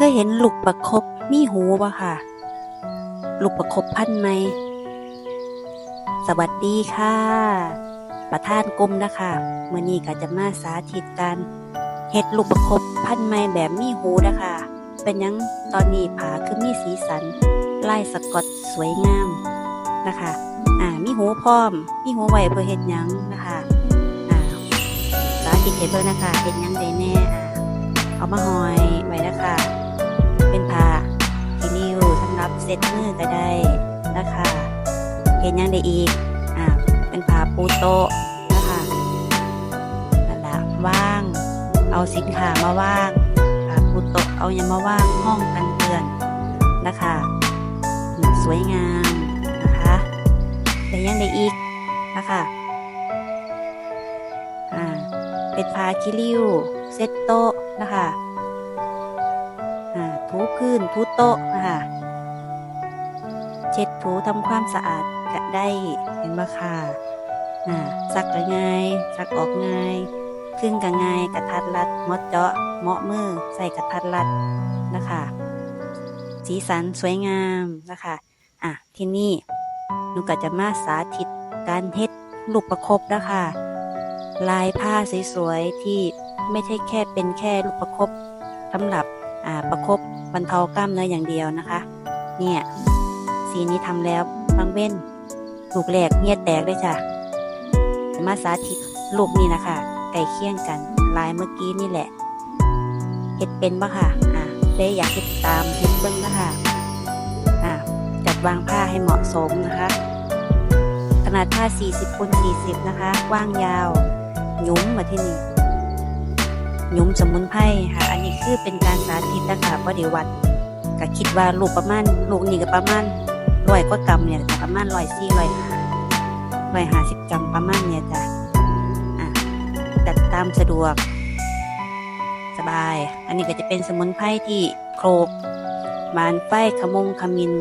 เคยเห็นลูกประคบมีหูบ่ค่ะ ลูกประคบพันไหม สวัสดีค่ะ ประธานกรมนะคะเมื่อนี้ก็จะมาสาธิตการเฮ็ดลูกประคบพันไหมแบบมีหูนะคะ เป็นยังตอนนี้ผาคือมีสีสันลายสกอตสวยงามนะคะ อ่า มีหูพร้อม มีหูไวเพื่อเฮ็ดยังนะคะ อ่าสาธิตให้เบิ่งนะคะเฮ็ดยังได้แน่ อ่า เอามาหอย เซ็ตมือก็ได้นะคะเห็นยังได้อีกอ่าเป็นผ้าปูโต๊ะนะคะนั่นละว่าง เอาสินค้ามาว่างผ้าปูโต๊ะเอายังมาว่างห้องกันเปื้อนนะคะสวยงามนะคะแต่ยังได้อีกนะคะอ่าเป็นผ้าคิริวเซ็ตโต๊ะนะคะอ่าถูพื้นถูโต๊ะนะคะ ช็ดถูทำความสะอาดก็ได้เห็นบ่ค่ะอ่าซักก็ง่ายซักออกง่ายครึ่งก็ง่ายกระทัดรัดเหมดเจาะเหมาะมือใส่กระทัดรัดนะคะ สีสันสวยงามนะคะอะที่นี่หนูก็จะมาสาธิตการเฮ็ดลูกประคบนะคะลายผ้าสวยๆที่ไม่ใช่แค่เป็นแค่ลูกประคบสำหรับอ่าประคบบรรเทากล้ามเนื้ออย่างเดียวนะคะ เนี่ยีนี้ทำแล้วบางเว้นลูกแรกเงียแตกเลยจ้ะมาสาธิตลูกนี้นะคะไก่เคี่ยงกันลายเมื่อกี้นี่แหละเห็ดเป็นปะค่ะอ่าได้อยากเห็ดตามเห็ดเบิ้งนะคะอ่าจัดวางผ้าให้เหมาะสมนะคะ ขนาดผ้า 40คูณ40 นะคะกว้างยาวหยุ้มมาที่นี่หยุ้มสมุนไพรค่ะ อันนี้คือเป็นการสาธิตนะคะเพราะเดี๋ยววัดก็คิดว่าลูกประมาณลูกนี่ก็ประมาณ ร้อยกว่ากรัมเนี่ยจ้ะประมาณร้อยสี่ร้อยห้าร้อยห้าสิบกรัมประมาณเนี่ยจ้ะอะจัดตามสะดวก สบาย อันนี้ก็จะเป็นสมุนไพรที่โครกบานไฟขมงขมิน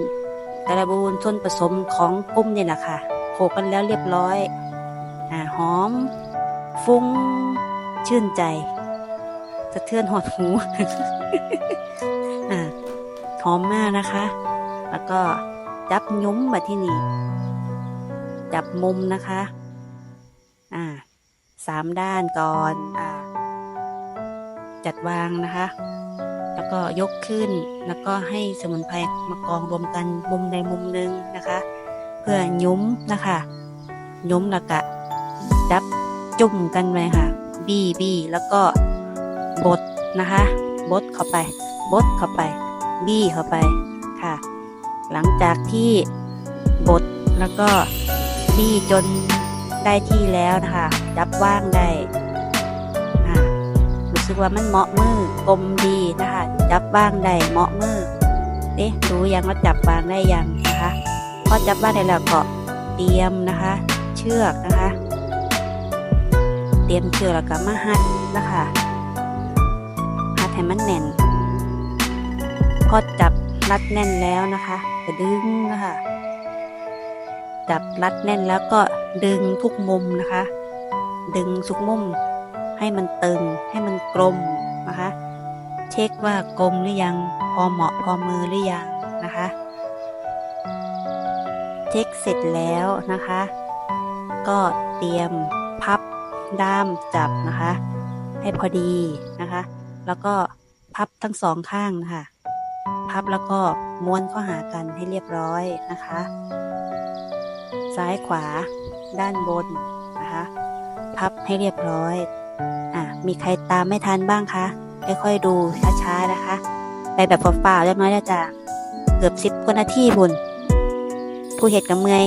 กระบูนส่วนผสมของกุ้มเนี่ยแหละค่ะโขกกันแล้วเรียบร้อยอ่าหอม ฟุ้ง ชื่นใจสะเทือนหอดหูอ่าหอมมากนะคะ แล้วก็ จับยุ้มมาที่นี่ จับมุมนะคะ อ่าสามด้านก่อน อ่า จัดวางนะคะ แล้วก็ยกขึ้น แล้วก็ให้สมุนไพรมากองรวมกันมุมใดมุมหนึ่งนะคะ เพื่อยุ้มนะคะยุ้มแล้วก็จับจุ่มกันไว้ค่ะ บี้บี้แล้วก็บดนะคะ บดเข้าไป บดเข้าไป บี้เข้าไปค่ะ หลังจากที่บดแล้วก็บี้จนได้ที่แล้วนะคะจับว่างได้รู้สึกว่ามันเหมาะมือกลมดีนะคะจับว่างได้เหมาะมือเอ๊ะรู้ยังว่าจับวางได้ยังนะคะพอจับว่างได้แล้วก็เตรียมนะคะ เชือกนะคะ เตรียมเชือกแล้วก็มาหัดนะคะหัดให้มันแน่นพอจับรัดแน่นแล้วนะคะ ก็ดึงนะคะจับรัดแน่นแล้วก็ดึงทุกมุมนะคะ ดึงทุกมุมให้มันตึงให้มันกลมนะคะ เช็คว่ากลมหรือยังพอเหมาะพอมือหรือยังนะคะ เช็คเสร็จแล้วนะคะ ก็เตรียมพับด้ามจับนะคะ ให้พอดีนะคะ แล้วก็พับทั้งสองข้างนะคะ พับแล้วก็ม้วนเข้าหากันให้เรียบร้อยนะคะ ซ้ายขวา ด้านบนนะคะ พับให้เรียบร้อยอะมีใครตามไม่ทันบ้างคะค่อยๆดูช้าๆนะคะ ไปแบบฝ่าๆเรียบร้อยแล้วจ้ะเกือบสิบกว่านาทีบุญผู้เห็ดกับเมย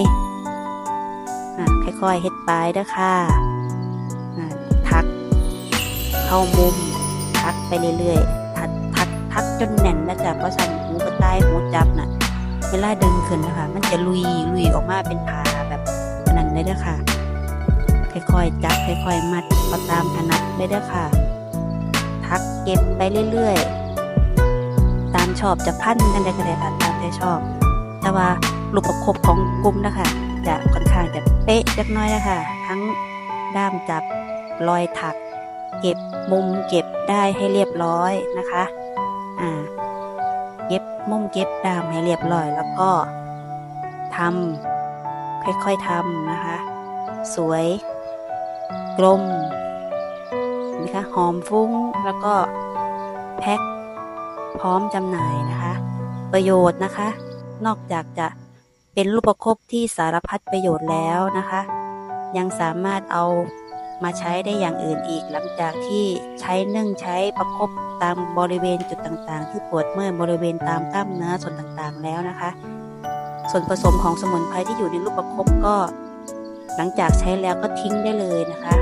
อะค่อยๆเห็ดไปเด้อค่ะอะทักเข้ามุมทักไปเรื่อยๆ จนแน่นแล้วจ้ะเพราะสั่นหูกระต่ายหูจับน่ะเวลาดึงขึ้นนะคะ มันจะลุยลุยออกมาเป็นพาแบบนั้นเลยเด้อค่ะ ค่อยๆจับค่อยๆมัดเอาตามถนัดเลยเด้อค่ะ ทักเก็บไปเรื่อยๆ ตามชอบจะพันกันได้ก็ได้ค่ะตามใจชอบ แต่ว่าลูกประคบของกลุ่มนะคะจะค่อนข้างจะเป๊ะจักน้อยนะคะทั้งด้ามจับรอยถัก เก็บมุมเก็บได้ให้เรียบร้อยนะคะ อ่าเก็บมุมเก็บดามให้เรียบร้อย แล้วก็ทำค่อยๆทำนะคะ สวย กลมนะคะหอมฟุ้งแล้วก็แพ็คพร้อมจำหน่ายนะคะ ประโยชน์นะคะ นอกจากจะเป็นรูปประคบที่สารพัดประโยชน์แล้วนะคะ ยังสามารถเอา มาใช้ได้อย่างอื่นอีกหลังจากที่ใช้นึ่งใช้ประคบตามบริเวณจุดต่างๆ ที่ปวดเมื่อยบริเวณตามกล้ามเนื้อส่วนต่างๆแล้วนะคะ ส่วนผสมของสมุนไพรที่อยู่ในลูกประคบก็ หลังจากใช้แล้วก็ทิ้งได้เลยนะคะ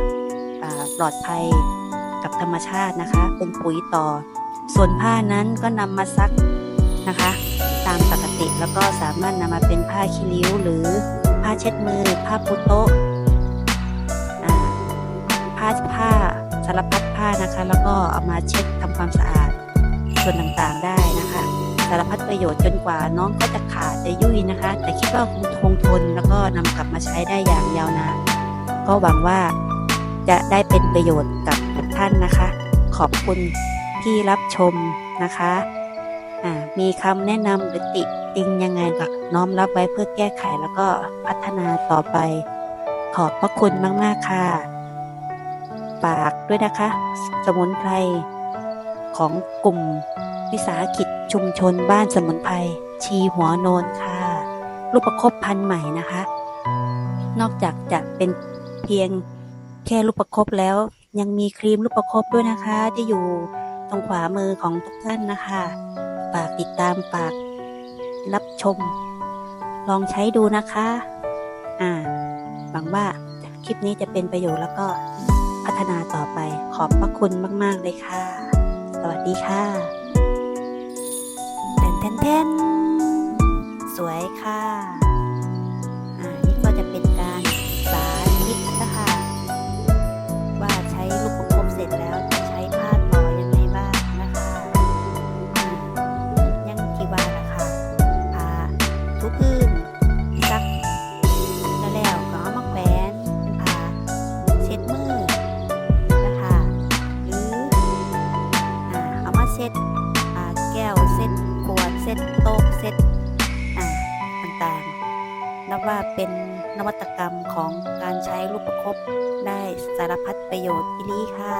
ปลอดภัยกับธรรมชาตินะคะ เป็นปุ๋ยต่อ ส่วนผ้านั้นก็นำมาซักนะคะ ตามปกติแล้วก็สามารถนำมาเป็นผ้าคีริ้วหรือผ้าเช็ดมือ ผ้าปูโต๊ะาผ้าสารพัดผ้านะคะ แล้วก็เอามาเช็ดทำความสะอาดส่วนต่างๆได้นะคะ สารพัดประโยชน์จนกว่าน้องก็จะขาดจะยุ่ยนะคะ แต่คิดว่าคงคงทนแล้วก็นำกลับมาใช้ได้อย่างยาวนานก็หวังว่าจะได้เป็นประโยชน์กับทุกท่านนะคะ ขอบคุณที่รับชมนะคะอ่ามีคำแนะนำหรือติติงยังไงก็น้อมรับไว้เพื่อแก้ไขแล้วก็พัฒนาต่อไป ขอบพระคุณมาก ๆ ค่ะ ฝากด้วยนะคะ สมุนไพรของกลุ่มวิสาหกิจชุมชนบ้านสมุนไพรชีหัวโนนค่ะรูปประคบพันธุ์ใหม่นะคะ นอกจากจะเป็นเพียงแค่รูปประคบแล้ว ยังมีครีมรูปประคบด้วยนะคะ ที่อยู่ตรงขวามือของทุกท่านนะคะฝากติดตามฝากรับชม ลองใช้ดูนะคะ อ่าหวังว่าคลิปนี้จะเป็นประโยชน์แล้วก็ พัฒนาต่อไป ขอบพระคุณมาก ๆ เลยค่ะ สวัสดีค่ะแทนแทน เซ็ตแก้วเซ็ตขวดเซ็ตโต๊ะเซ็ตต่างๆ นับว่าเป็นนวัตกรรมของการใช้ลูกประคบได้สารพัดประโยชน์อีหลีค่ะ